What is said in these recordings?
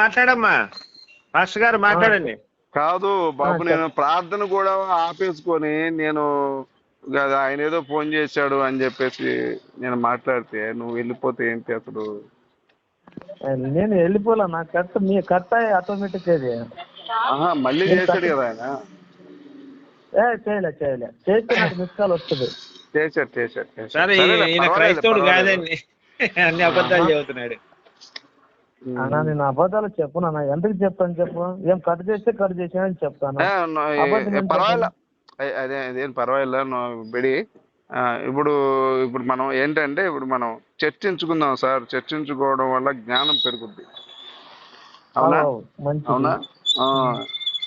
మాట్లాడమ్మా. పాస్టర్ గారు మాట్లాడండి. కాదు బాబు నేను ప్రార్థన కూడా ఆపేసుకొని నేను ఆయన ఏదో ఫోన్ చేశాడు అని చెప్పేసి నేను మాట్లాడితే నువ్వు వెళ్ళిపోతే ఏంటి అసలు? నేను వెళ్ళిపోలే నా కట్ మీ కట్ అయ్యి ఆటోమేటిక్ అది ఆహా మళ్ళీ చేశాడు కదా ఆయన? ఏ చేయలే చేయలే. చేస్తే నాకు మిస్ కాల్ వస్తుంది. చేశాడు చేశాడు. సరే ఈయన క్రైస్తవుడు. కాదండి. అన్ని అబద్ధాలు చెబుతున్నాడు. అన్న నేను అబద్ధాలు చెప్పను అన్న. ఎందుకు చెప్తాను చెప్పు? ఏం కట్ చేస్తే కట్ చేసానని చెప్తాను. పర్వాలేదు అదే అదేం పర్వాలేదు బిడి. ఇప్పుడు ఇప్పుడు మనం ఏంటంటే ఇప్పుడు మనం చర్చించుకుందాం సార్. చర్చించుకోవడం వల్ల జ్ఞానం పెరుగుద్ది. అవునా. అవునా?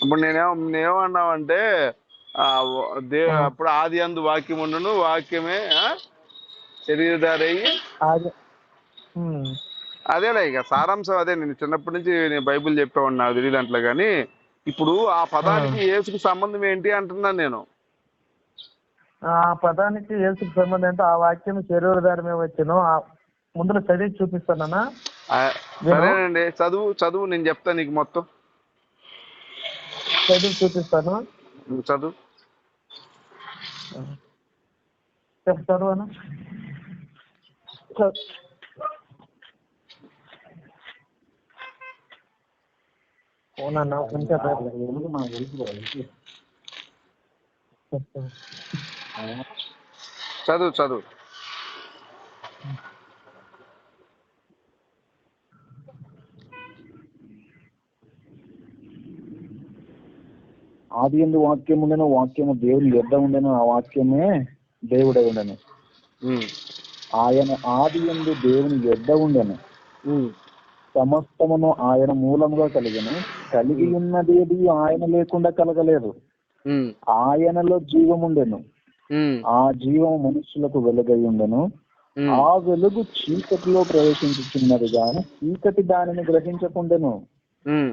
ఇప్పుడు నేనేమో నేనేమన్నామంటే దే అప్పుడు ఆది అందు వాక్యం ఉండును. వాక్యమే శరీరధారయ్యి. అదేలే ఇక సారాంశం అదే నేను చిన్నప్పటి నుంచి నేను బైబిల్ చెప్పేవాడిని నాకు తెలియదు అంట్లో కానీ ఇప్పుడు ఆ పదానికి యేసుకి సంబంధం ఏంటి అంటున్నాను నేను. ఆ పదానికి ఏసుకు సంబంధం అంటే ఆ వాక్యం శరీరధారమే వచ్చాను. ముందులో చదివి చూపిస్తానన్నా సరేనండి చదువు చదువు నేను చెప్తాను నీకు మొత్తం. చదివి చూపిస్తాను. చదువు. చెప్తారు అన్న. అవునన్నా కొంచెం. చదువు చదువు. ఆది ఎందు వాక్యం ఉండను వాక్యము దేవుని యొద్ద ఉండను ఆ వాక్యమే దేవుడై ఉండను. ఆయన ఆది ఎందు దేవుని యొద్ద ఉండను. సమస్తమును ఆయన మూలముగా కలిగను. కలిగి ఉన్నదేది ఆయన లేకుండా కలగలేదు. ఆయనలో జీవం ఉండెను. ఆ జీవము మనుషులకు వెలుగై ఉండెను. ఆ వెలుగు చీకటిలో ప్రవేశించుచున్నది గాని చీకటి దానిని గ్రహించకుండెను. ఉమ్,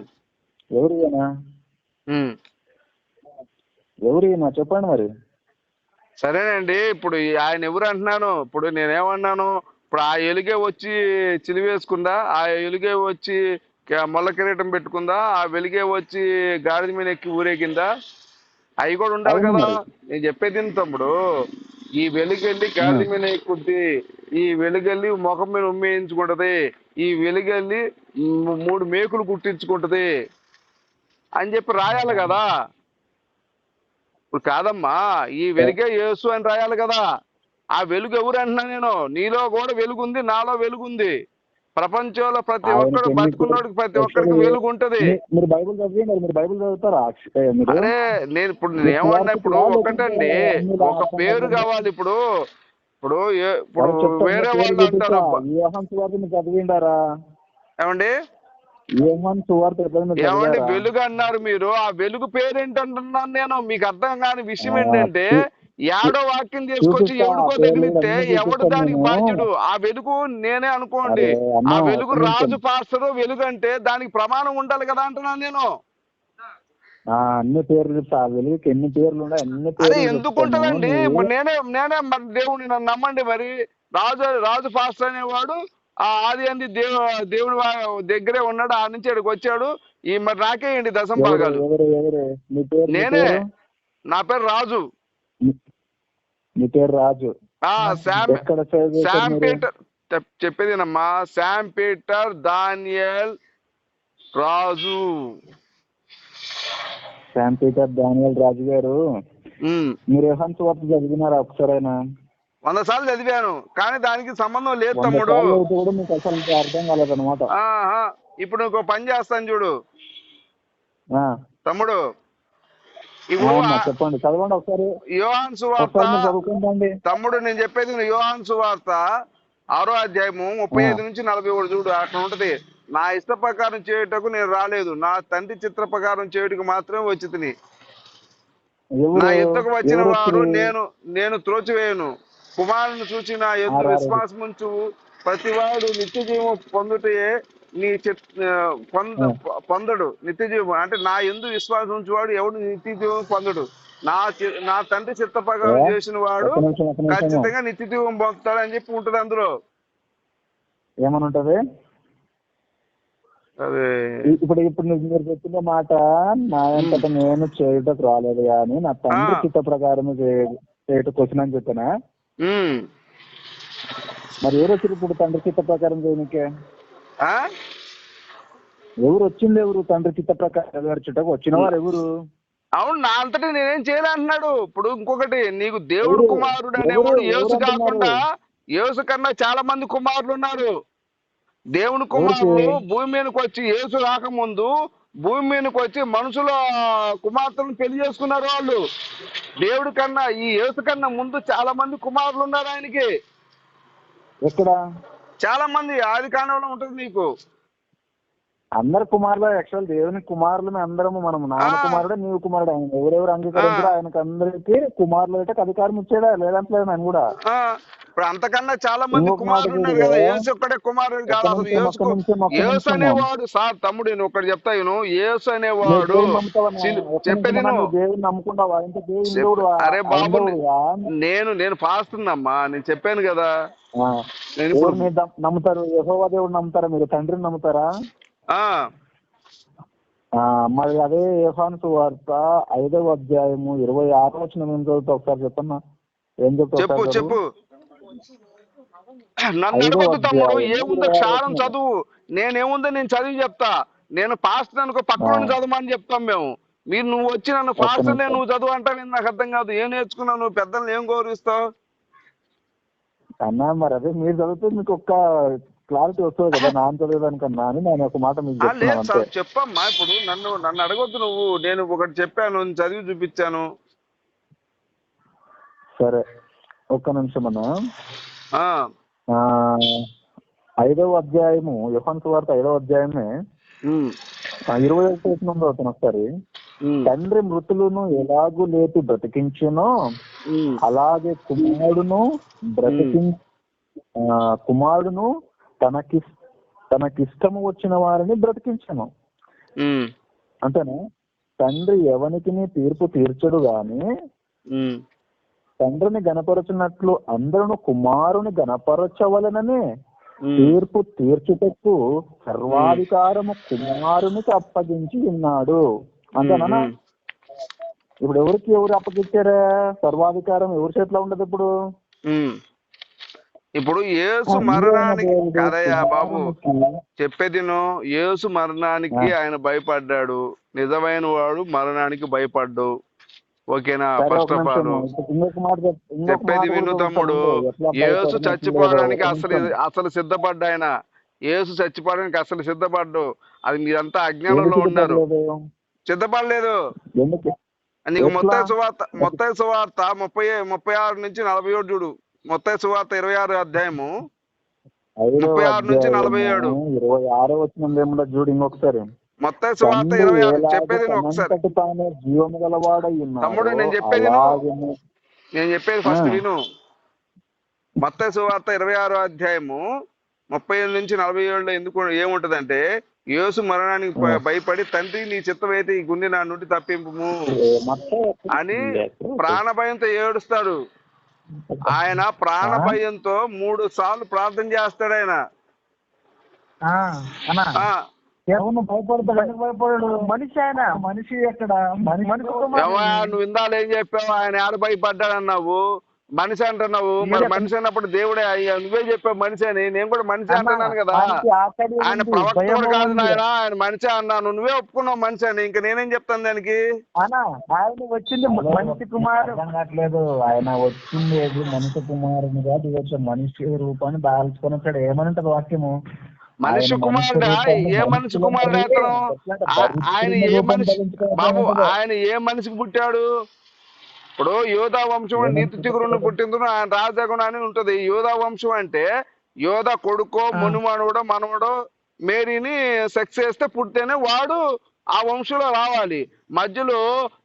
ఎవరైనా చెప్పండి మరి. సరేనండి ఇప్పుడు ఆయన ఎవరు అంటున్నాను? ఇప్పుడు నేనేమన్నాను? ఇప్పుడు ఆ ఎలుగే వచ్చి చిలివేసుకుందా ఆ ఎలుగే వచ్చి మొల్ల కిరీటం పెట్టుకుందా? ఆ వెలుగే వచ్చి గాడిద మీద ఎక్కి ఊరేగిందా? అవి కూడా ఉండాలి కదా. నేను చెప్పేది తమ్ముడు? ఈ వెలుగెళ్ళి గాడిద మీద ఎక్కుద్ది. ఈ వెలుగెళ్ళి ముఖం మీద ఉమ్మేయించుకుంటది. ఈ వెలుగెళ్ళి మూడు మేకులు కుట్టించుకుంటది అని చెప్పి రాయాలి కదా. ఇప్పుడు కాదమ్మా ఈ వెలుగే యేసు అని రాయాలి కదా. ఆ వెలుగు ఎవరు అంటున్నా నేను? నీలో కూడా వెలుగు ఉంది నాలో వెలుగు ఉంది ప్రపంచంలో ప్రతి ఒక్కడు ఎన్ని బతుకున్నోడికి ప్రతి ఒక్కడికి అసలు వెలుగు ఉంటది మీరు బైబిల్ చదివి మీరు బైబిల్ చదువుతారా? అరే నేను ఇప్పుడు నేను ఏమన్నా ఇప్పుడు ఒకటండి. ఒక పేరు కావాలి ఇప్పుడు. ఇప్పుడు ఇప్పుడు వేరే వాళ్ళు. అంటారు. అబ్బా. యోహాన్ సువార్త మీరు చదివిండారా? ఏమండి? ఏమండి? వెలుగు అన్నారు మీరు. ఆ వెలుగు పేరు ఏంటంటున్నాను నేను. మీకు అర్థం కాని విషయం ఏంటంటే ఏడో వాక్యం తీసుకొచ్చి ఎవడికో అన్నీ ఎవడు దానికి. బాధ్యుడు? ఆ వెలుగు నేనే అనుకోండి. ఆ వెలుగు రాజు. పాస్టరు వెలుగు అంటే దానికి ప్రమాణం ఉండాలి కదా అంటున్నాను నేను. అన్ని పేర్లు చెప్తా. ఆ వెలుగుకి ఎన్ని పేర్లు ఉన్నాయి అన్ని ఎందుకు. ఉంటదండి? నేనే నేనే మరి దేవుడిని నన్ను నమ్మండి మరి. రాజు రాజు పాస్టర్ అనేవాడు ఆ ఆది అంది దేవు దేవుడి దగ్గరే ఉన్నాడు ఆ నుంచి ఇక్కడికి వచ్చాడు. ఈ మరి నాకేయండి దశం భాగాలు? నేనే? నా పేరు రాజు. నీ పేరు రాజు. శామ్? పీటర్ చెప్- చెప్పేదేనమ్మా Sam Peter Daniel Raju. Sam Peter Daniel Raju గారు. మీరు యోహాన్ సువార్త చదివినారా ఒకసారైనా? వంద సార్లు చదివాను కానీ దానికి సంబంధం లేదు తమ్ముడు. మీకు అసలు అర్థం కాలేదన్నమాట. ఇప్పుడు ఇంకో పని చేస్తాను చూడు. ఆ, తమ్ముడు చెప్పండి చదవండి ఒకసారి. యోహాన్ సువార్త ఒకసారి మీరు చదువుకుంటండి. తమ్ముడు నేను చెప్పేది. యోహాన్ సువార్త ఆరో అధ్యాయము ముప్పై ఐదు నుంచి నలభై ఒకటి చూడు అక్కడ ఉంటది. నా ఇష్ట ప్రకారం చేయుటకు నేను రాలేదు. నా తండ్రి చిత్ర ప్రకారం చేయుటకు మాత్రమే వచ్చి తిని. నా ఎత్తుకు వచ్చిన వారు నేను నేను త్రోచివేయను. కుమారుని చూచి నా ఎత్తు. విశ్వాసముంచు. ప్రతివాడు నిత్య జీవం పొందుటయే నీ ఆ, పొంద పొందడు నిత్య జీవం అంటే నా ఎందు విశ్వాసం ఉంచువాడు ఎవడు నిత్య జీవం పొందడు నా నా తండ్రి చిత్త ప్రకారం ఏ? చేసిన వాడు. ఖచ్చితంగా నిత్య జీవం పొందుతాడు అని చెప్పి ఉంటది అందులో ఏమని ఉంటది అదే ఇప్పుడు ఇప్పుడు మీరు చెప్పిన మాట నా అంతట నేను చేయటకు రాలేదు కానీ నా తండ్రి. చిత్త ప్రకారం చేయటకు వచ్చిన అని చెప్పానా. మరి ఎవరు వచ్చారు ఇప్పుడు తండ్రి చిత్త ప్రకారం చేయనికే? ఎవరు వచ్చింది ఎవరు తండ్రి చిత్త ప్రకారం నెరవేర్చుటకు వచ్చిన వారు ఎవరు అవును నా అంతటా నేనేం చేయాలి అంటున్నాడు ఇప్పుడు ఇంకొకటి నీకు దేవుడు? కుమారుడు? అనేవాడు యేసు? కాకుండా యేసు కన్నా చాలా మంది కుమారులు ఉన్నారు దేవుని ఎవరికి? భూమి మీదకి వచ్చి యేసు రాకముందు భూమి మీదకి వచ్చి మనుషుల కుమార్తెలను పెళ్ళి చేసుకున్నారు వాళ్ళు దేవుడి కన్నా ఈ యేసు కన్నా ముందు చాలా మంది కుమారులు ఉన్నారు ఆయనకి ఎక్కడ చాలా మంది ఆది కాండంలో ఉంటుంది నీకు అందరు కుమారులు యాక్చువల్ దేవుని కుమారులు అందరము మనం నాన్న. కుమారుడే నీవు కుమారుడు ఆయన ఎవరెవరు అంగీకరించారో. ఆయనకు అందరికి కుమారులు అయితే అధికారం ఇచ్చాడా లేదంటలేదు ఆయన కూడా? ఇప్పుడు అంతకన్నా చాలా మంది కుమారులు కూడా. కదా. ఒక్కడే కుమారుడు కాదు. అనేవాడు. సార్ తమ్ముడు నేను ఒకటి చెప్తా నేను యేసు అనేవాడు చెప్పేది? అరే బాబు? నేను నేను పాస్తుందమ్మా. నేను చెప్పాను కదా. నమ్ముతారు. యెహోవా దేవుడు నమ్ముతారా? మీరు తండ్రిని నమ్ముతారా? మరి అదే యోహాను సువార్త ఐదవ అధ్యాయము ఇరవై ఆరో వచ్చిన ఏం చదువుతా ఒకసారి చెప్పన్నా? ఏం చెప్తా చెప్పు చెప్పు. నన్ను అడగొద్దు తమ్ముడు ఏముందో క్షారం. చదువు. నేనేముందో నేను చదివి చెప్తా. నేను పాస్టర్ అనుకో పక్కన. చదవమని చెప్తాం మేము. మీరు నువ్వు వచ్చి నన్ను నిమిషం. నువ్వు చదువు అంటావు నాకు అర్థం కాదు. ఏం నేర్చుకున్నావు నువ్వు? పెద్దల్ని ఏం గౌరవిస్తావు? అన్నా మరి అదే మీరు చదివితే మీకు ఒక్క క్లారిటీ వస్తుంది కదా నాన్న చదివేదానికన్నా అని నేను ఒక మాట మీకు లేదు సార్ చెప్పమ్మా ఇప్పుడు నన్ను నన్ను అడగొద్దు నువ్వు నేను ఒకటి చెప్పాను చదివి చూపించాను. సరే ఒక్క నిమిషం అన్న. ఆ, ఆ, ఐదవ అధ్యాయము యోహాను సువార్త ఐదవ అధ్యాయమే. ఉమ్, ఆ, ఇరవై ఒకటి వచ్చిన అవుతాను ఒకసారి. ఉమ్, తండ్రి మృతులను ఎలాగూ లేపి బ్రతికించునో ఉమ్, అలాగే కుమారుడును బ్రతికి ఆ, కుమారుడును తనకి తనకిష్టము వచ్చిన వారిని బ్రతికించను. అంతేనా తండ్రి ఎవనికి తీర్పు తీర్చడు గాని తండ్రిని గనపరచున్నట్లు అందరూ కుమారుని గనపరచవలననే. తీర్పు తీర్చుటకు సర్వాధికారము కుమారునికి అప్పగించి ఉన్నాడు. అంతేనా? ఇప్పుడు ఎవరికి ఎవరు అప్పగించారా? సర్వాధికారం ఎవరి చేతిలో ఉండదు ఇప్పుడు. ఇప్పుడు యేసు మరణానికి కదయ్యా బాబు. చెప్పేది యేసు మరణానికి ఆయన భయపడ్డాడు. నిజమైన వాడు మరణానికి భయపడ్డు. ఓకేనా? ఫస్ట్ ఆఫ్ ఆల్ చెప్పేది విను తమ్ముడు. యేసు చచ్చిపోవడానికి. అసలు. అసలు సిద్ధపడ్డా ఆయన యేసు చచ్చిపోవడానికి అసలు సిద్ధపడ్డు. అది మీరంతా అజ్ఞానంలో ఉన్నారు. సిద్ధపడలేదు? నీకు? మొత్తం సువార్త మొత్తం సువార్త ముప్పై ముప్పై ఆరు నుంచి నలభై ఏడు చూడు. మొత్తం సువార్త ఇరవై ఆరు అధ్యాయము ముప్పై ఆరు నుంచి నలభై ఏడు. ఇరవై ఆరో వచ్చిన ఏమన్నా చూడు ఇంకొకసారి. మొత్తం సువార్త ఇరవై ఆరు చెప్పేది ఒకసారి. జీవము గలవాడై తమ్ముడు, నేను చెప్పేది నేను చెప్పేది ఫస్ట్. విను. మత్తయి సువార్త ఇరవై ఆరో అధ్యాయము ముప్పై ఏడు నుంచి నలభై ఏడులో ఎందుకు ఏముంటదంటే యేసు మరణానికి భయపడి తండ్రి నీ చిత్తమైతే ఈ గుండె నా నుండి తప్పింపుము మొత్తం అని ప్రాణ భయంతో ఏడుస్తాడు. ఆయన ప్రాణ భయంతో మూడు సార్లు ప్రార్థన చేస్తాడు ఆయన. మనిషి ఆయన. మనిషి ఎక్కడ? నువ్వు ఇందాలు ఏం చెప్పావు? ఆయన ఆడ భయపడ్డాడు అన్నావు మనిషి అంటున్నావు. మరి మనిషి అన్నప్పుడు దేవుడే అయ్యా నువ్వే చెప్పావు మనిషి అని. నేను కూడా మనిషి అంటున్నాను కదా. ఆయన ప్రవక్తడు కాదు నాయన ఆయన మనిషి అన్నాను. నువ్వే ఒప్పుకున్నావు మనిషి అని. ఇంకా నేనేం చెప్తాను దానికి? ఆయన వచ్చింది మనిషి కుమారు కావట్లేదు. ఆయన వచ్చింది మనిషి కుమారుని కాదు వచ్చే మనిషి రూపాన్ని దాల్చుకొని వచ్చాడు ఏమని ఉంటది వాక్యము? మనిషి కుమారుడా? ఏ మనిషి కుమారుడు ఆయన ఏ మనిషి బాబు ఆయన ఏ మనిషికి పుట్టాడు? ఇప్పుడు యోధా వంశం నీతి చిగురుని పుట్టిందును ఆయన రాజగుణ అని ఉంటది. యోధా వంశం అంటే యోధా కొడుకో మునుమనుడో మనవడో మేరీని సెక్స్ చేస్తే పుట్టితేనే వాడు ఆ వంశంలో రావాలి. మధ్యలో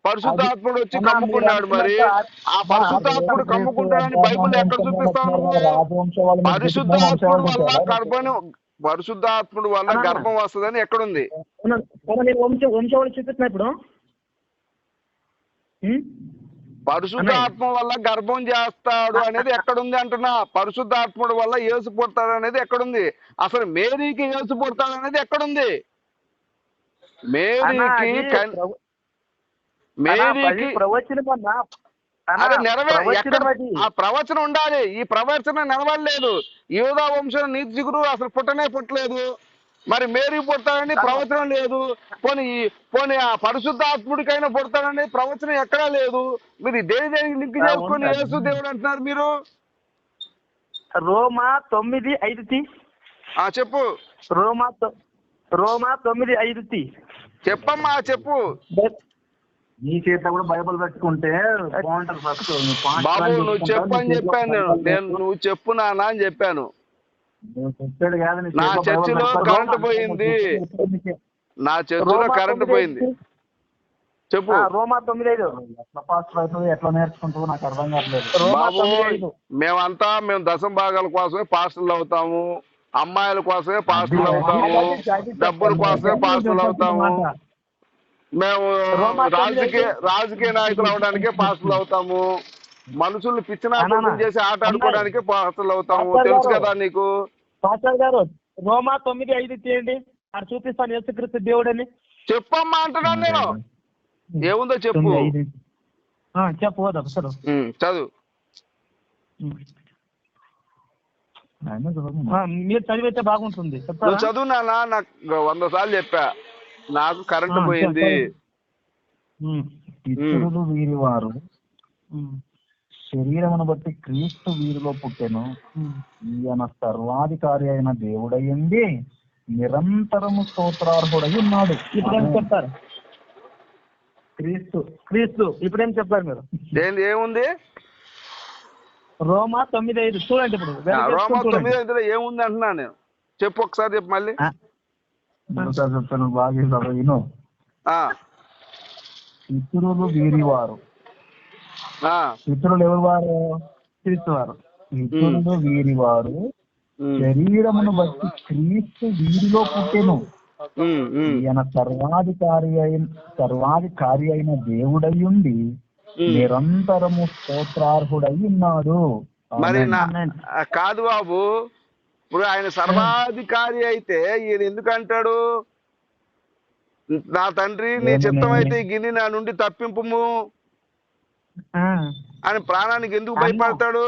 పరిశుద్ధాత్ముడు వచ్చి కమ్ముకున్నాడు మరి. ఆ పరిశుద్ధాత్ముడు కమ్ముకుంటాడని బైబిల్ ఎక్కడ చూపిస్తావు నువ్వు పరిశుద్ధాత్ముడు వల్ల గర్భం పరిశుద్ధాత్ముడు వల్ల. గర్భం వస్తుందని ఎక్కడుంది? వంశ చూపిస్తున్నా ఇప్పుడు? పరిశుద్ధాత్మ వల్ల గర్భం చేస్తాడు అనేది ఎక్కడుంది అంటున్నా? పరిశుద్ధాత్ముడు వల్ల యేసు పుడతాడు అనేది ఎక్కడుంది? అసలు మేరీకి యేసు పుడతాడు అనేది ఎక్కడుంది? మేరీకి మేరీకి ప్రవచనం అదే నెరవేర ఆ ప్రవచనం ఉండాలి. ఈ ప్రవచనం నెరవేరలేదు యోధా వంశం నీతి జిగురు అసలు పుట్టనే పుట్టలేదు. మరి మేరీ పుడతాడని ప్రవచనం లేదు. పోనీ పోనీ ఆ పరిశుద్ధాత్ముడికైనా పుడతాడని ప్రవచనం ఎక్కడా లేదు. మీరు దేని దేనికి లింక్ చేసుకొని. యేసు దేవుడు అంటున్నారు మీరు? రోమా తొమ్మిది ఐదు తి ఆ చెప్పు. రోమా రోమా తొమ్మిది ఐదు తి చెప్పమ్మా చెప్పు. నీ చేతిలో కూడా బైబిల్ పెట్టుకుంటే బాగుంటుంది ఫస్ట్. బాబు నువ్వు చెప్పు అని చెప్పాను నేను. నువ్వు చెప్పు నాన్న అని చెప్పాను. నీ చర్చిలో. కరెంటు పోయింది. నా చర్చిలో కరెంటు పోయింది. చెప్పు. ఆ, రోమా తొమ్మిది ఐదు. ఎట్లా నేర్చుకుంటావు నాకు అర్థం కావట్లేదు. మేమంతా మేము దశం భాగాల కోసమే పాస్టర్లు అవుతాము. అమ్మాయిల కోసమే పాస్టర్లు అవుతాము. డబ్బుల కోసమే పాస్టర్లు అవుతాము. మేము రాజకీయ. రాజకీయ నాయకులు అవడానికే పాస్టర్లు అవుతాము. మనుషుల్ని పిచ్చిన చేసి ఆట ఆడుకోవడానికే పాస్టర్లు అవుతాము తెలుసు. కదా నీకు? పాస్టర్ గారు రోమా తొమ్మిది ఐదు తీయండి. అక్కడ చూపిస్తాను యేసుక్రీస్తు దేవుడని. చెప్పమ్మా అంటున్నాను నేను. ఏముందో చెప్పు. చెప్పు పోదా సరే. ఉమ్, చదువు. మీరు చదివితే బాగుంటుంది. నువ్వు చదువు నాన్న నాకు వంద సార్లు చెప్పా. నాకు కరెంటు పోయింది. ఇతరులు వీరి వారు. శరీరమును బట్టి క్రీస్తు వీరిలో పుట్టెను. ఈయన సర్వాధికారి అయిన దేవుడయ్యింది నిరంతరము స్తోత్రార్హుడై ఉన్నాడు ఇప్పుడేం చెప్తారు? క్రీస్తు. క్రీస్తు ఇప్పుడేం చెప్తారు మీరు? ఏంది ఏముంది? రోమా తొమ్మిది ఐదు చూడండి ఇప్పుడు. రోమా. తొమ్మిది ఏముంది అంటున్నాను నేను? చెప్పు ఒకసారి చెప్పు మళ్ళీ. చెప్తాను బాగా చదువు విను ఆ, ఇతరులు వీరి ఇతరులు ఎవరు వారు? క్రీస్తు వారు ఇతరులు వీరి వారు. శరీరమును బట్టి క్రీస్తు వీరిలో పుట్టెను. ఈయన సర్వాధికారి అయిన సర్వాధికారి అయిన దేవుడయ్యుండి ఉమ్. నిరంతరము స్తోత్రార్హుడై ఉన్నాడు. మరి కాదు బాబు. ఇప్పుడు ఆయన సర్వాధికారి అయితే ఈయన ఎందుకు అంటాడు నా తండ్రి నీ? చిత్తం అయితే ఈ గిన్నె నా నుండి తప్పింపుము. ఆ, అని ప్రాణానికి ఎందుకు. భయపడతాడు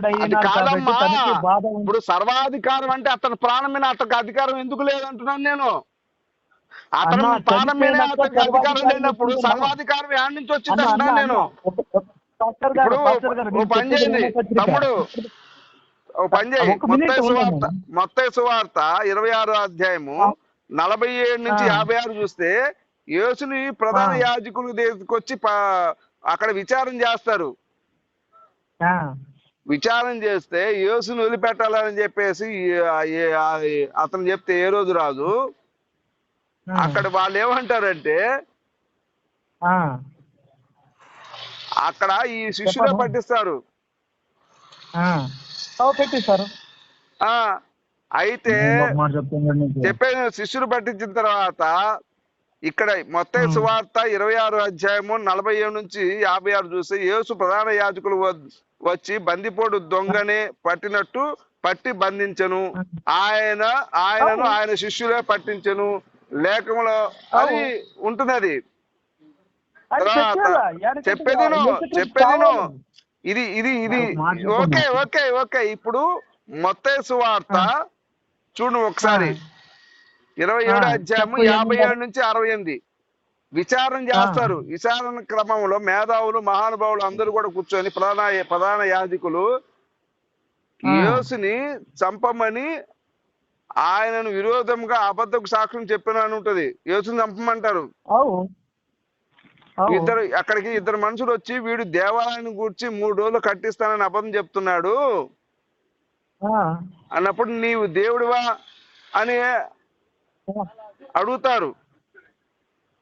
ఎందుకంటే తాను మనిషి కుమారుడు. ఇప్పుడు సర్వాధికారం అంటే అతని ప్రాణం మీద అతనికి అధికారం ఎందుకు లేదంటున్నాను నేను అతను ప్రాణం మీద అతనికి అధికారం లేనప్పుడు సర్వాధికారం యాడ్ నుంచి వచ్చింది అంటున్నాను నేను ఇప్పుడు పని చేయండి. తమ్ముడు పని చేయి మొత్తం సువార్త ఉండండి. మొత్తం సువార్త ఇరవై ఆరో అధ్యాయము. నలభై ఏడు నుంచి. యాభై ఆరు చూస్తే యేసుని ప్రధాన. యాజకులు తీసుకొచ్చి అక్కడ విచారం చేస్తారు. విచారం చేస్తే యేసుని వదిలిపెట్టాలని చెప్పేసి అతను చెప్తే ఏ రోజు రాదు? అక్కడ వాళ్ళు ఏమంటారంటే అక్కడ ఈ శిష్యులే. పట్టిస్తారు. అయితే. చెప్పేది శిష్యులు పట్టించిన తర్వాత ఇక్కడ మొత్తం. సువార్త ఇరవై ఆరు అధ్యాయము నలభై ఏడు నుంచి యాభై ఆరు చూస్తే యేసు ప్రధాన యాజకులు వచ్చి బందిపోటు దొంగని పట్టినట్టు పట్టి బంధించను. ఆయన ఆయనను. ఆయన శిష్యులే పట్టించను. లేఖములో అది ఉంటున్నది. చెప్పేదా? చెప్పేది. ఇది ఇది ఇది. ఓకే. Okay okay. ఇప్పుడు మొత్తం సువార్త చూడు ఒకసారి. ఇరవై ఏడు అధ్యాయము యాభై. ఏడు నుంచి అరవై ఎనిమిది. విచారణ చేస్తారు. విచారణ క్రమంలో మేధావులు మహానుభావులు అందరూ కూడా కూర్చొని ప్రధాన ప్రధాన యాజకులు. యేసుని చంపమని ఆయనను విరోధంగా అబద్ధకు సాక్ష్యం చెప్పిన ఉంటది. యేసుని చంపమంటారు. ఇద్దరు అక్కడికి ఇద్దరు మనుషులు వచ్చి వీడు దేవాలయాన్ని కూర్చి మూడు రోజులు కట్టిస్తానని అబద్ధం చెప్తున్నాడు. అన్నప్పుడు నీవు దేవుడివా అని అడుగుతారు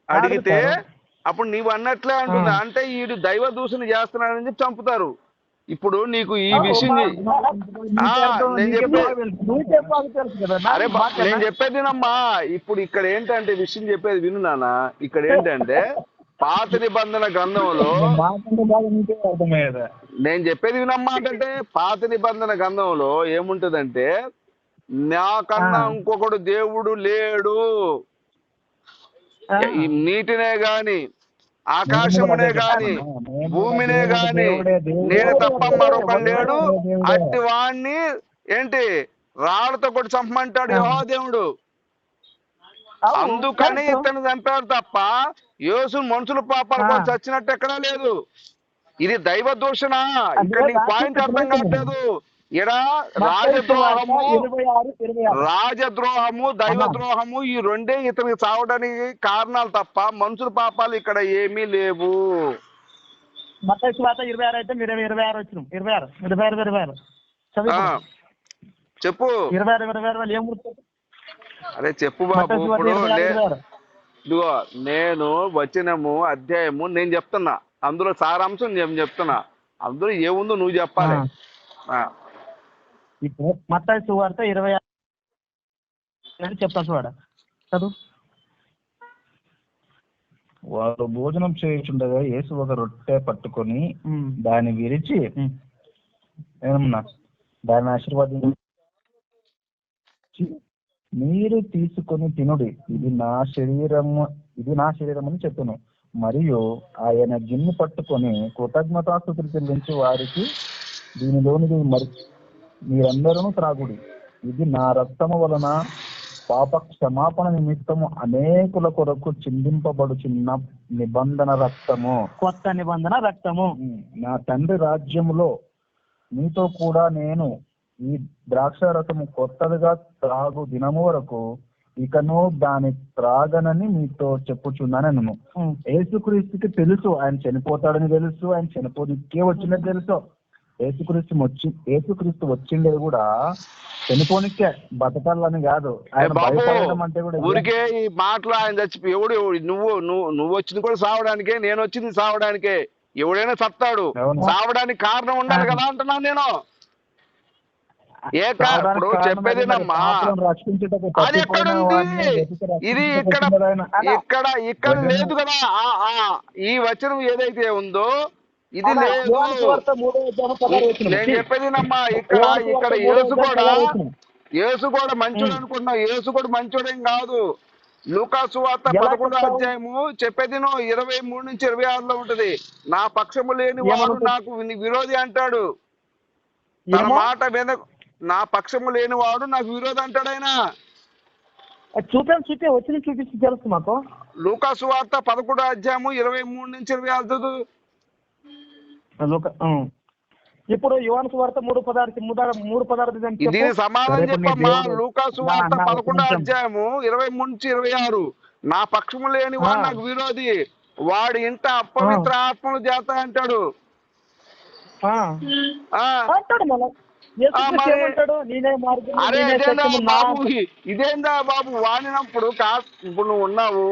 అడిగితే. అప్పుడు నీవు అన్నట్లే అంటుంది ఆ. అంటే వీడు దైవ దూషణ చేస్తున్నాడని చెప్పి చంపుతారు ఇప్పుడు నీకు ఈ విషయం అరే? నేను చెప్పేదినమ్మా ఇప్పుడు ఇక్కడ ఏంటంటే విషయం చెప్పేది విను నాన్న ఇక్కడ ఏంటంటే పాత నిబంధన గ్రంథంలో నేను చెప్పేది వినమ్మా అంటే పాత నిబంధన గ్రంథంలో ఏముంటదంటే నాకన్నా. ఇంకొకడు దేవుడు లేడు. నీటినే గాని ఆకాశమునే గాని భూమినే గాని నేను తప్ప మరొక లేడు. అట్టి వాణ్ణి ఏంటి రాళ్ళతో కొట్టి చంపమంటాడు యహో దేవుడు. అందుకని. ఇతను చంపాడు తప్ప యేసు మనుషుల పాపాల. కోసం చచ్చినట్టు ఎక్కడా లేదు. ఇది దైవ దూషణ. ఇక్కడ నీకు పాయింట్ అర్థం కావట్లేదు. ఇడ రాజద్రోహము రాజద్రోహము దైవద్రోహము ఈ రెండే ఇతనికి చావడానికి కారణాలు తప్ప మనుషుల పాపాలు ఇక్కడ ఏమీ లేవు. ఇరవై ఆరు అయితే మీరు ఇరవై ఆరు వచ్చినాం. ఇరవై ఆరు ఇరవై ఆరు ఇరవై ఆరు. చదువు ఆ, చెప్పు. ఇరవై ఆరు ఇరవై ఆరు వాళ్ళు ఏం అరే చెప్పు బాబు ఇప్పుడు ఇదిగో నేను వచనము అధ్యాయము నేను చెప్తున్నా. అందులో సారాంశం నేను చెప్తున్నా. అందులో ఏముందో నువ్వు చెప్పాలి. ఆ, ఇప్పుడు మత్తాయి సువార్త ఇరవై అని చూడ చదువు వారు భోజనం చేయుచుండగా యేసు ఒక రొట్టె పట్టుకొని. దాన్ని విరిచి. ఏమన్నా దాన్ని ఆశీర్వాదం మీరు తీసుకొని తినుడి ఇది నా శరీరము ఇది నా శరీరం అని చెప్పును మరియు ఆయన గిన్నె పట్టుకొని కృతజ్ఞతాస్థుతులు చెల్లించి వారికి దీనిలోనిది మరి మీరందరూ త్రాగుడి. ఇది నా రక్తము వలన పాప క్షమాపణ నిమిత్తము అనేకుల కొరకు చిందింపబడుచున్న నిబంధన రక్తము. కొత్త నిబంధన రక్తము. నా తండ్రి రాజ్యములో మీతో కూడా నేను ఈ ద్రాక్ష రసము కొత్తదిగా త్రాగు దినము వరకు ఇకను దాని త్రాగనని మీతో చెప్పుచున్నానను ఉమ్. యేసుక్రీస్తుకి తెలుసు ఆయన చనిపోతాడని తెలుసు ఆయన చనిపోనికే వచ్చినట్టు తెలుసు. యేసుక్రీస్తు వచ్చి యేసుక్రీస్తు వచ్చిండేది కూడా చనిపోనికే బతకాలని కాదు. ఊరికే ఈ మాటలు ఆయన చచ్చిపో ఎవడు నువ్వు నువ్వు నువ్వు వచ్చింది కూడా సావడానికే నేను వచ్చింది సావడానికే ఎవడైనా చస్తాడు. సావడానికి కారణం ఉండాలి కదా అంటున్నాను నేను. ఏ ఇప్పుడు రక్షించుటకు అది ఎక్కడుంది? ఇది ఇక్కడ. ఇక్కడ ఇక్కడ లేదు కదా. ఆ, ఆ, ఈ వచనం ఏదైతే ఉందో ఇది. నేను చెప్పేదినమ్మా ఇక్కడ యోహాను సువార్త ఇక్కడ మూడో యేసు కూడా. యేసు కూడా మంచోడు అనుకుంటున్నా యేసు కూడా మంచోడేం కాదు. లూకాసు వార్త పదకొండో? అధ్యాయము చెప్పేది ఇరవై మూడు నుంచి ఇరవై ఆరులో ఉంటది. నా పక్షము లేని వాడు నాకు విరోధి అంటాడు. తన? మాట విన నా పక్షము లేని వాడు నాకు విరోధి అంటాడు ఆయన. చూపాను చూపే వచ్చి చూపిస్తే తెలుసు మాకు. లూకాసు వార్త పదకొండో అధ్యాయము ఇరవై మూడు నుంచి ఇరవై ఆరు ఇప్పుడు యువన సువార్త మూడు పదార్థ మూడు పదార్థ దీని సమాధానం చెప్పమ్మా. లూకాసు వార్త పదకొండో. అధ్యాయము ఇరవై మూడు నుంచి ఇరవై ఆరు. నా పక్షము లేని వాడు. నాకు విరోధి. వాడి ఇంట అపవిత్ర ఆత్మలు చేత అంటాడు. అరే ఇదేందా బాబు? ఇదేందా బాబు? వాడినప్పుడు కా ఇప్పుడు నువ్వు ఉన్నావు.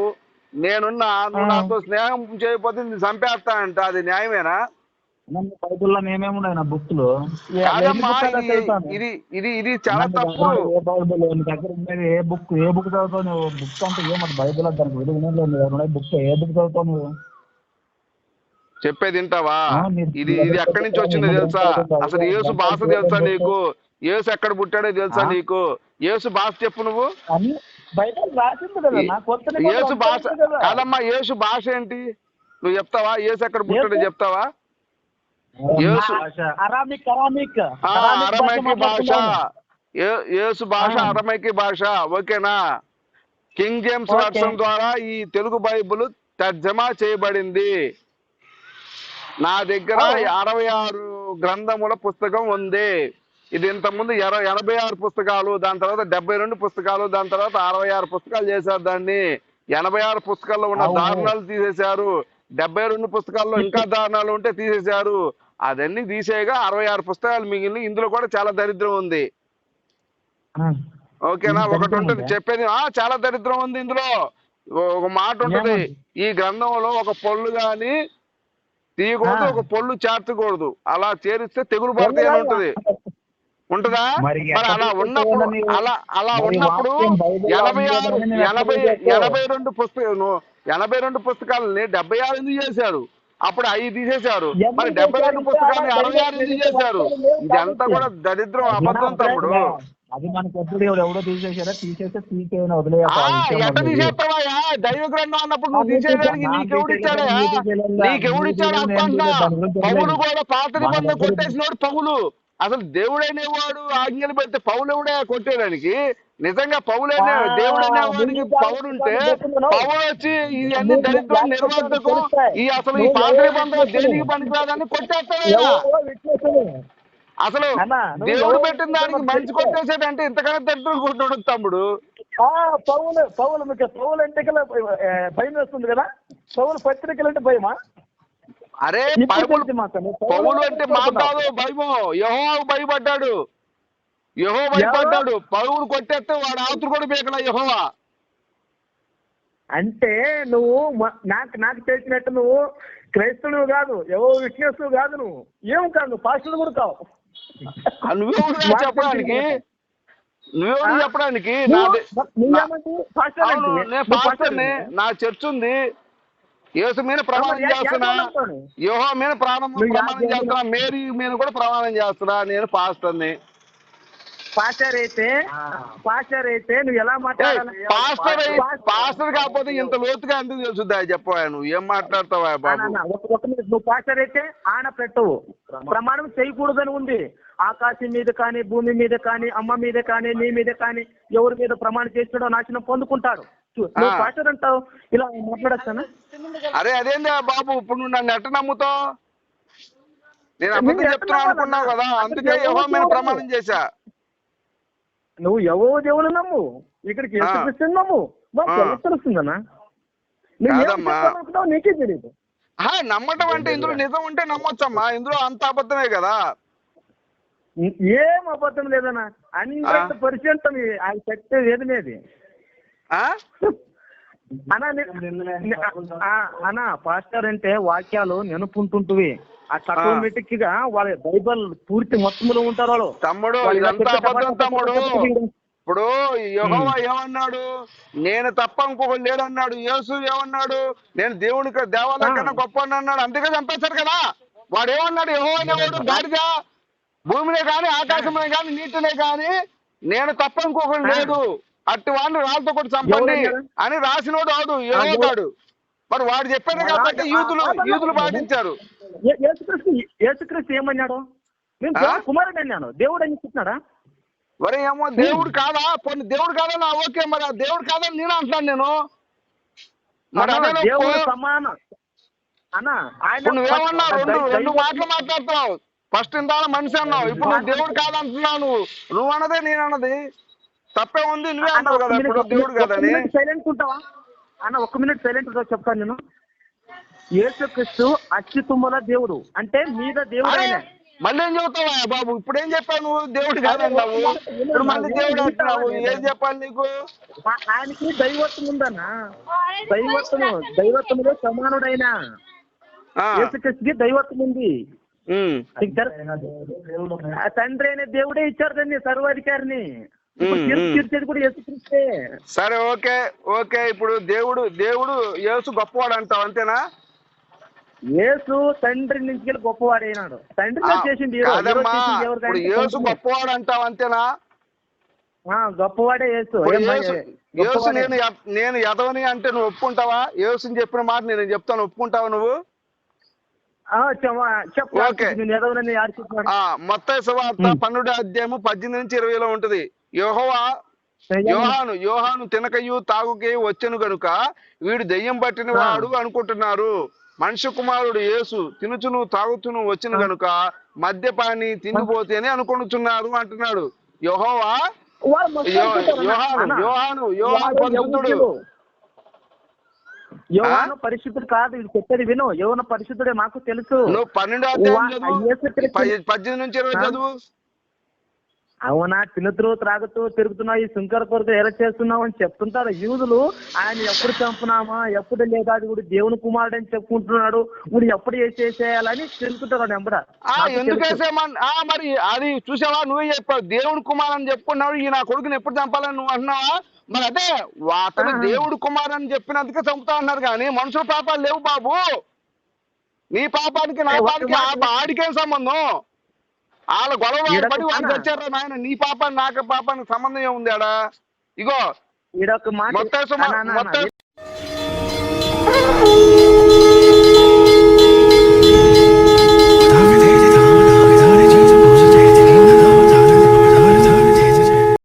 నేనున్నా నువ్వు. నాతో స్నేహం చేయకపోతే చంపేస్తా అంట అది న్యాయమేనా? బైబిల్లో నేమేమున్నాయి నా బుక్లో ఇది? ఇది ఇది చాలా తప్పు. ఏ బైబిల్ నీ దగ్గర ఉండేది ఏ బుక్ ఏ బుక్ చదువుతావు నువ్వు? బుక్ అంటే ఏమంట బైబిల్ దానికి విలువ లేదు బుక్ ఏ బుక్ చదువుతావు నువ్వు? చెప్పేది వింటావా? ఇది ఇది ఎక్కడి నుంచి వచ్చిందో తెలుసా? అసలు యేసు భాష తెలుసా నీకు? యేసు ఎక్కడ పుట్టాడో తెలుసా? నీకు? యేసు భాష చెప్పు నువ్వు. యేసు భాష. కాదమ్మా యేసు భాష ఏంటి? నువ్వు చెప్తావా? యేసు ఎక్కడ పుట్టాడో చెప్తావా? Aramaic Aramaic. ఆ, అరామిక్ అరమైకి భాష. యేసు భాష. అరమైకి భాష. ఓకేనా? King James. వర్షన్ ద్వారా ఈ తెలుగు బైబిల్ తర్జమా చేయబడింది. నా దగ్గర. అరవై ఆరు గ్రంథముల పుస్తకం ఉంది. ఇది ఇంతకుముందు ఎర ఎనభై ఆరు పుస్తకాలు దాని తర్వాత డెబ్బై రెండు పుస్తకాలు దాని తర్వాత అరవై ఆరు పుస్తకాలు చేశారు దాన్ని. ఎనభై ఆరు పుస్తకాల్లో ఉన్న. దారుణాలు తీసేశారు. డెబ్బై రెండు పుస్తకాల్లో ఇంకా దారుణాలు ఉంటే తీసేశారు. అదన్నీ తీసేయగా అరవై ఆరు పుస్తకాలు మిగిలిన ఇందులో కూడా చాలా దరిద్రం ఉంది. ఓకేనా? ఒకటి ఉంటుంది? చెప్పేది ఆ చాలా దరిద్రం ఉంది ఇందులో. ఒక మాట ఉంటది? ఈ గ్రంథంలో ఒక పొల్లు గాని తీయకూడదు. ఒక పొల్లు చేర్చకూడదు అలా చేరిస్తే తెగులు పడతాయి అని ఉంటది ఉంటదా? మరి అలా ఉన్నప్పుడు అలా అలా ఉన్నప్పుడు ఎనభై ఆరు ఎనభై? ఎనభై రెండు పుస్తకాలు ఎనభై రెండు పుస్తకాలని డెబ్బై ఆరు ఎందుకు చేశాడు? అప్పుడు అవి తీసేశారు. మరి డెబ్బై రెండు? పుస్తకాన్ని అరవై ఆరు తీసేశారు. ఇదంతా. కూడా దరిద్రం అబద్ధం తమ్ముడు. అది మన కొద్దుడు ఎవడు తీసేసారా తీసేస్తే తీసేయని తీసేస్తావా దైవ గ్రంథం అన్నప్పుడు నువ్వు తీసేయడానికి నీకెవడు ఇచ్చాడా నీకెవడు ఇచ్చాడు? అనుకుంటున్నా పౌలు కూడా పాత నిబంధన కొట్టేసినోడు పౌలు. అసలు దేవుడైనవాడు ఆజ్ఞలు పెడితే పౌలు ఎవడే కొట్టేయడానికి? నిజంగా పౌలైన దేవుడైన వాడికి పౌలు ఉంటే. పౌలు వచ్చి దరిద్రం జాగ్రత్తగా నిర్వాహకులకు తెలుస్తాయి. ఈ అసలు ఈ నువ్వు పాత ఎవరో నిబంధన విశ్వాసులు. దేనికి పనికిరాదని కొట్టేస్తాడు. అసలు అన్నా, దేవుడు పెట్టిన దానికి మంచి తెలుస్తాయి. కొట్టేసేటంటే ఇంతకన్నా దరిద్రం కొట్టుడు తమ్ముడు ఆ, పౌలు పౌలు మీకు పౌలు అంటే కల భయం వేస్తుంది కదా పౌలు పత్రికలు అంటే భయమా అరే. పౌలు అంటే మా కాదు భయమో యహో భయపడ్డాడు యహో భయపడ్డాడు పౌలు కొట్టేస్తే వాడు ఆతురు కూడా బేకలా యహోవా. అంటే నువ్వు నాకు నాకు తెలిసినట్టు నువ్వు క్రైస్తవుడు కాదు ఎవో విశ్వాసుడు కాదు నువ్వు. ఏం కాదు నువ్వు పాస్టర్ కూడా కావు. నువ్వెవరు చెప్పడానికి. నువ్వెవరు చెప్పడానికి? నా చర్చ్ ఉంది. యేసు మీద ప్రమాణం చేస్తున్నా? యోహో మీద ప్రాణం ప్రమాణం? చేస్తున్నా. మేరీ మీద కూడా ప్రమాణం చేస్తున్నా. నేను పాస్టర్ని. పాస్టర్ అయితే పాస్టర్ అయితే నువ్వు ఎలా మాట్లాడాలి? పాస్టర్ పాస్టర్- కాకపోతే ఇంత లోతుగా ఎందుకు తెలుసుద్దా? చెప్పవా నువ్వు? ఏం మాట్లాడతావా బాబు? ఒక. నువ్వు పాస్టర్ అయితే ఆన పెట్టవు. ప్రమాణం. చేయకూడదని ఉంది. ఆకాశం మీద కానీ భూమి మీద కానీ అమ్మ మీద కానీ నీ మీద కానీ ఎవరి మీద ప్రమాణం చేస్తాడో నాశనం పొందుకుంటాడు. నువ్వు. పాస్టర్ అంటావు? ఇలా మాట్లాడచ్చానా? అరే అదేందా బాబు? ఇప్పుడు నువ్వు నన్ను ఎట్ట నమ్ముతావు? నేను అబద్ధం ఎట్ట చెప్తున్నా నమ్మాలన్నా? అనుకున్నావు కదా. అందుకే యెహోవా మీద? ప్రమాణం చేశా. నువ్వు ఎవో దేవుని నమ్ము. ఇక్కడికి ఆ. యేసుక్రీస్తుని నమ్ము. మాకు ఆ. ఎలా తెలుస్తుందన్నా. నీకే తెలియదు ఆ, నమ్మటం అంటే ఇందులో నిజం ఉంటే నమ్మొచ్చమ్మా. ఇందులో అంత అబద్ధమే కదా. ఏం అబద్ధం లేదన్నా. హండ్రెడ్ పర్సెంట్ ఆ శక్తి ఏది మీది ఆ? అన్నా నే- ఆ, అన్నా పాస్టర్ అంటే వాక్యాలు నెనుపుంటుంటివి ఆటోమేటిక్గా వాళ్ళ బైబల్ పూర్తి మొత్తంలో ఉంటారు వాళ్ళు. తమ్ముడు ఇదంతా అబద్ధం తమ్ముడు. ఇప్పుడు యెహోవా ఏమన్నాడు? నేను తప్ప ఇంకొకరు లేడన్నాడు. యేసు ఏమన్నాడు? నేను దేవుని దేవాలయం కన్నా గొప్ప అన్నాడు. అందుకే చంపేశారు కదా. వాడు ఏమన్నాడు యెహోవా అనేవాడు గాడిద. భూమినే కానీ ఆకాశమే కానీ నీటినే కానీ నేను తప్ప ఇంకొకరు లేదు అట్టి వాడిని రాళ్ళతో కొట్టి చంపండి? అని రాసినోడు వాడు యెహోవాడు మరి వాడు చెప్పాడు కాబట్టి ఆ, యూదులు పాటించారు. యేసుక్రీస్తు యేసుక్రీస్తు ఏమన్నాడు? నేను కుమారుడు అన్నాను. దేవుడు అని చెప్తున్నాడా మరి ఏమో దేవుడు కాదా? కొన్ని దేవుడు కాదా? నా ఓకే మరి దేవుడు కాదని నేను అంటున్నాను నేను. దేవుడు. సమానం. అన్న ఆయన రెండు రెండు మాటలు మాట్లాడుతున్నావు. ఫస్ట్ ఇందాక మనిషి అన్నావు. ఇప్పుడు నువ్వు దేవుడు కాదంటున్నావు నువ్వు. నువ్వు అన్నదే నేను అన్నది. తప్పే ఉంది నువ్వే కదా. ఇప్పుడు దేవుడు మినిట్ సైలెంట్ ఉంటావా? అన్న ఒక్క మినిట్ సైలెంట్ ఉంటావు చెప్తాను నేను. యేసుక్రీస్తు అత్యుత్తముల దేవుడు. అంటే మీద దేవుడు ఆయన మళ్ళీ ఏం చెబుతావా బాబు? ఇప్పుడు ఏం చెప్పావు నువ్వు? దేవుడు కాదన్నావు ఇప్పుడు మళ్ళీ దేవుడు అంటున్నావు? ఏం చెప్పాలి నీకు? ఆయనకి దైవత్వం ఉందన్న. దైవత్వము దైవత్వములో సమానుడైన. ఆ, యేసుక్రీస్తుకి దైవత్వం ఉంది. తండ్రి అనే దేవుడే ఇచ్చారు దాన్ని సర్వాధికారిని. సరే ఓకే ఓకే. ఇప్పుడు దేవుడు దేవుడు యేసు గొప్పవాడు అంటావు అంతేనా? యేసు తండ్రి నుంచి గొప్పవాడైనాడు. తండ్రి చేసింది యేసు. గొప్పవాడు అంటావు అంతేనా గొప్పవాడే యేసు. యేసు. నేను నేను ఎదవని అంటే నువ్వు ఒప్పుకుంటావా? యేసుని చెప్పిన మాట నేను చెప్తాను ఒప్పుకుంటావా నువ్వు? మొత్తం సువార్త పన్నెండు అధ్యాయము పద్దెనిమిది నుంచి ఇరవైలో ఉంటది. యెహోవా యోహాను యోహాను తినకయు తాగుకయు వచ్చెను గనుక వీడు దెయ్యం పట్టిన వాడు అనుకుంటున్నారు. మనిషి కుమారుడు యేసు తినుచును తాగుతును వచ్చిన గనుక మద్యపాని తిండిపోతేనే అనుకుంటున్నారు అంటున్నాడు. యెహోవా యోహాను. యోహాను యోహాను పరిశుద్ధుడు. యోహాను పరిశుద్ధుడు కాదు ఇది చెప్పేది విను. యోహాను పరిశుద్ధుడే మాకు తెలుసు. నువ్వు పన్నెండు పద్దెనిమిది నుంచి ఇరవై? చదువు. అవునా? తినుతూ త్రాగుతూ తిరుగుతున్నావు ఈ శంకర కొరకు ఎలా చేస్తున్నావు అని చెప్తుంటారు యూదులు. ఆయన ఎప్పుడు చంపునామా? ఎప్పుడు లేదా? అది కూడా దేవుని కుమారుడు అని చెప్పుకుంటున్నాడు. ఇప్పుడు ఎప్పుడు వేసేసేయాలని తిరుగుతుంటారు ఎంబడ మరి అది చూసావా? నువ్వే చెప్పావు. దేవుడు కుమార్ అని చెప్పుకున్నావు ఈ నా కొడుకుని ఎప్పుడు చంపాలని నువ్వు అంటున్నావా? మరి అదే అతను. దేవుడు కుమార్ అని చెప్పినందుకే చంపుతా అన్నారు కానీ మనుషుల పాపాలు లేవు బాబు. నీ పాపానికి నా పాపానికి ఆడికేం సంబంధం? వాళ్ళ గొడవ పడి వాళ్ళు. వచ్చారా నాయన? నీ పాపానికి నాకు పాపానికి సంబంధం ఏముంది ఆడ? ఇగో మొత్తం మొత్తం